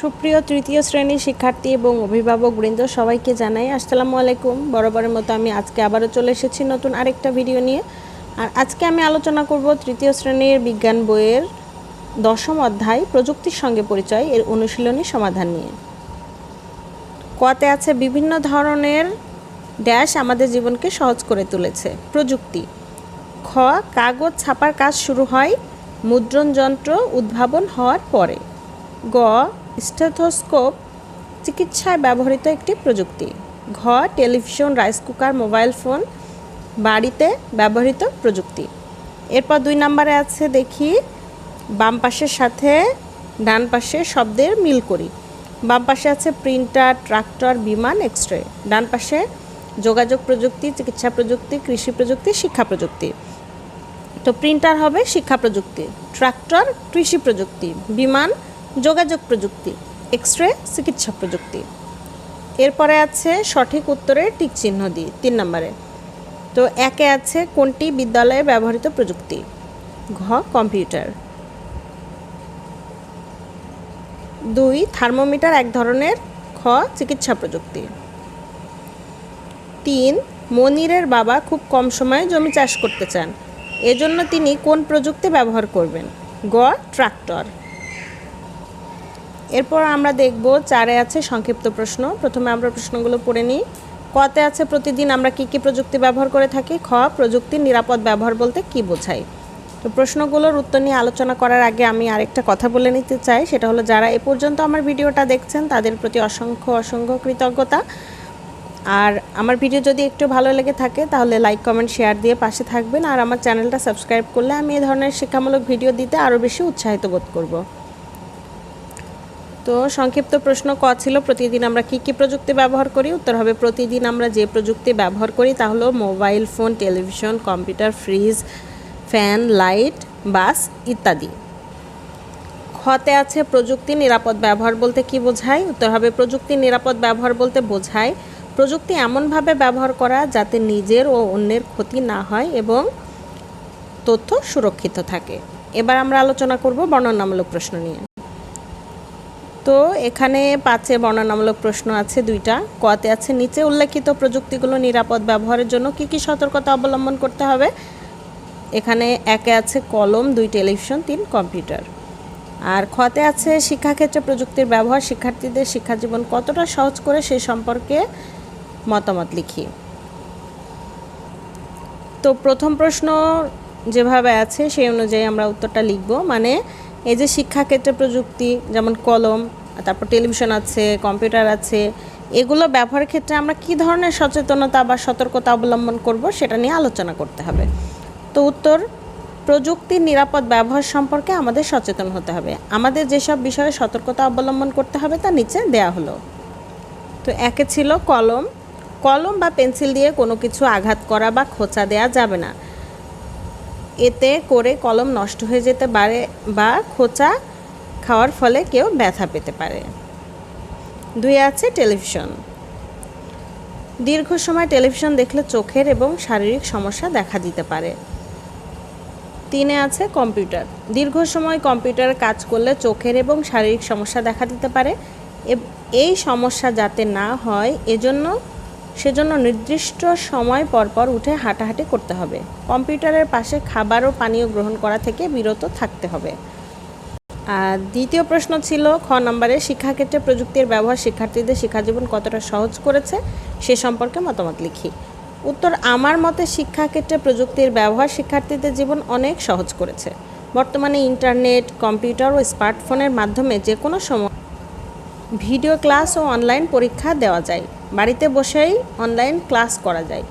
সুপ্রিয় তৃতীয় শ্রেণির শিক্ষার্থী এবং অভিভাবক বৃন্দ, সবাইকে জানাই আসসালামু আলাইকুম। বরাবরের মতো আমি আজকে আবারও চলে এসেছি নতুন আরেকটা ভিডিও নিয়ে। আর আজকে আমি আলোচনা করব তৃতীয় শ্রেণির বিজ্ঞান বইয়ের দশম অধ্যায়, প্রযুক্তির সঙ্গে পরিচয়, এর অনুশীলনী সমাধান নিয়ে। কতে আছে বিভিন্ন ধরনের ড্যাশ আমাদের জীবনকে সহজ করে তুলেছে। প্রযুক্তি। খ, কাগজ ছাপার কাজ শুরু হয় মুদ্রণ যন্ত্র উদ্ভাবন হওয়ার পরে। গ স্টেথোস্কোপ চিকিৎসায় ব্যবহৃত একটি প্রযুক্তি। ঘ, television, rice cooker, mobile phone বাড়িতে ব্যবহৃত প্রযুক্তি। এরপর দুই নম্বরে আছে দেখি, বাম পাশের সাথে ডান পাশে শব্দের মিল করি। বাম পাশে আছে প্রিন্টার, ট্রাক্টর, বিমান এক্স রে ডান পাশে যোগাযোগ প্রযুক্তি, চিকিৎসা প্রযুক্তি, কৃষি প্রযুক্তি, শিক্ষা প্রযুক্তি। তো প্রিন্টার হবে শিক্ষা প্রযুক্তি, ট্রাক্টর, কৃষি প্রযুক্তি, বিমান যোগাযোগ প্রযুক্তি এক্স রে চিকিৎসা প্রযুক্তি। এরপরে আছে সঠিক উত্তরে টিক চিহ্ন তিন নম্বরে। তো একে আছে কোনটি বিদ্যালয়ে ব্যবহৃত প্রযুক্তি? ঘ, কম্পিউটার। দুই, থার্মোমিটার এক ধরনের, খ, চিকিৎসা প্রযুক্তি। তিন, মনিরের বাবা খুব কম সময়ে জমি চাষ করতে চান। এজন্য তিনি কোন প্রযুক্তি ব্যবহার করবেন? গ, ট্রাক্টর। এরপর আমরা দেখব চারে আছে সংক্ষিপ্ত প্রশ্ন। প্রথমে আমরা প্রশ্নগুলো পড়ে নিই। কতে আছে প্রতিদিন আমরা কি কি প্রযুক্তি ব্যবহার করে থাকি? খ, প্রযুক্তির নিরাপদ ব্যবহার বলতে কি বোঝায়? তো প্রশ্নগুলোর উত্তর নিয়ে আলোচনা করার আগে আমি আরেকটা কথা বলে নিতে চাই, সেটা হলো যারা এ পর্যন্ত আমার ভিডিওটা দেখছেন, তাদের প্রতি অসংখ্য অসংখ্য কৃতজ্ঞতা। আর আমার ভিডিও যদি একটু ভালো লেগে থাকে, তাহলে লাইক, কমেন্ট, শেয়ার দিয়ে পাশে থাকবেন। আর আমার চ্যানেলটা সাবস্ক্রাইব করলে আমি এ ধরনের শিক্ষামূলক ভিডিও দিতে আরও বেশি উৎসাহিত বোধ করব। তো সংক্ষিপ্ত প্রশ্ন, ক ছিল, প্রতিদিন আমরা কি কি প্রযুক্তি ব্যবহার করি? উত্তর হবে, প্রতিদিন আমরা যে প্রযুক্তি ব্যবহার করি তা হলো mobile phone, television, computer, fridge, fan, light, bus ইত্যাদি। খতে আছে প্রযুক্তি নিরাপদ ব্যবহার বলতে কি বোঝায়? উত্তর হবে, প্রযুক্তি নিরাপদ ব্যবহার বলতে বোঝায় প্রযুক্তি এমনভাবে ব্যবহার করা যাতে নিজের ও অন্যের ক্ষতি না হয় এবং তথ্য সুরক্ষিত থাকে। এবার আমরা আলোচনা করব বর্ণনামূলক প্রশ্ন নিয়ে। তো এখানে পাঁচে বর্ণনামূলক প্রশ্ন আছে দুইটা। কতে আছে নিচে উল্লেখিত প্রযুক্তিগুলো নিরাপদ ব্যবহারের জন্য কি কি সতর্কতা অবলম্বন করতে হবে? এখানে একে আছে কলম, দুই টেলিভিশন, তিন কম্পিউটার। আর খতে আছে শিক্ষাক্ষেত্রে প্রযুক্তির ব্যবহার শিক্ষার্থীদের শিক্ষাজীবন কতটা সহজ করে সে সম্পর্কে মতামত লিখি। তো প্রথম প্রশ্ন যেভাবে আছে সেই অনুযায়ী আমরা উত্তরটা লিখব। মানে এই যে শিক্ষাক্ষেত্রে প্রযুক্তি, যেমন কলম, তারপর টেলিভিশন আছে, কম্পিউটার আছে, এগুলো ব্যবহারের ক্ষেত্রে আমরা কি ধরনের সচেতনতা বা সতর্কতা অবলম্বন করব সেটা নিয়ে আলোচনা করতে হবে। তো উত্তর প্রযুক্তির নিরাপদ ব্যবহার সম্পর্কে আমাদের সচেতন হতে হবে। আমাদের যেসব বিষয়ে সতর্কতা অবলম্বন করতে হবে তা নিচে দেয়া হলো। তো একে ছিল কলম। কলম বা পেন্সিল দিয়ে কোনো কিছু আঘাত করা বা খোঁচা দেয়া যাবে না। এতে করে কলম নষ্ট হয়ে যেতে পারে বা খোঁচা খাওয়ার ফলে কেউ ব্যথা পেতে পারে। দুই আছে টেলিভিশন। দীর্ঘ সময় টেলিভিশন দেখলে চোখের এবং শারীরিক সমস্যা দেখা দিতে পারে। তিনে আছে কম্পিউটার। দীর্ঘ সময় কম্পিউটারে কাজ করলে চোখের এবং শারীরিক সমস্যা দেখা দিতে পারে। এই সমস্যা যাতে না হয়, এজন্য সেজন্য নির্দিষ্ট সময় পরপর উঠে হাঁটাহাঁটি করতে হবে। কম্পিউটারের পাশে খাবার ও পানীয় গ্রহণ করা থেকে বিরত থাকতে হবে। আর দ্বিতীয় প্রশ্ন ছিল, খ নম্বরে শিক্ষাক্ষেত্রে প্রযুক্তির ব্যবহার শিক্ষার্থীদের শিক্ষাজীবন কতটা সহজ করেছে? সে সম্পর্কে মতামত লিখি। উত্তর, আমার মতে শিক্ষাক্ষেত্রে প্রযুক্তির ব্যবহার শিক্ষার্থীদের জীবন অনেক সহজ করেছে। বর্তমানে ইন্টারনেট, কম্পিউটার ও স্মার্টফোনের মাধ্যমে যে কোনো সময় ভিডিও ক্লাস ও অনলাইন পরীক্ষা দেওয়া যায়। বাড়িতে বসেই অনলাইন ক্লাস করা যায়।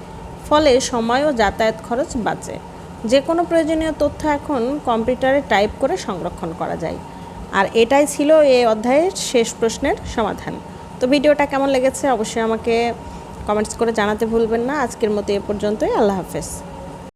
ফলে সময় ও যাতায়াত খরচ বাঁচে। যে কোনো প্রয়োজনীয় তথ্য এখন কম্পিউটারে টাইপ করে সংরক্ষণ করা যায়। আর এটাই ছিল এই অধ্যায়ের শেষ প্রশ্নের সমাধান। তো ভিডিওটা কেমন লেগেছে অবশ্যই আমাকে কমেন্টস করে জানাতে ভুলবেন না। আজকের মতো এ পর্যন্তই। আল্লাহ হাফেজ।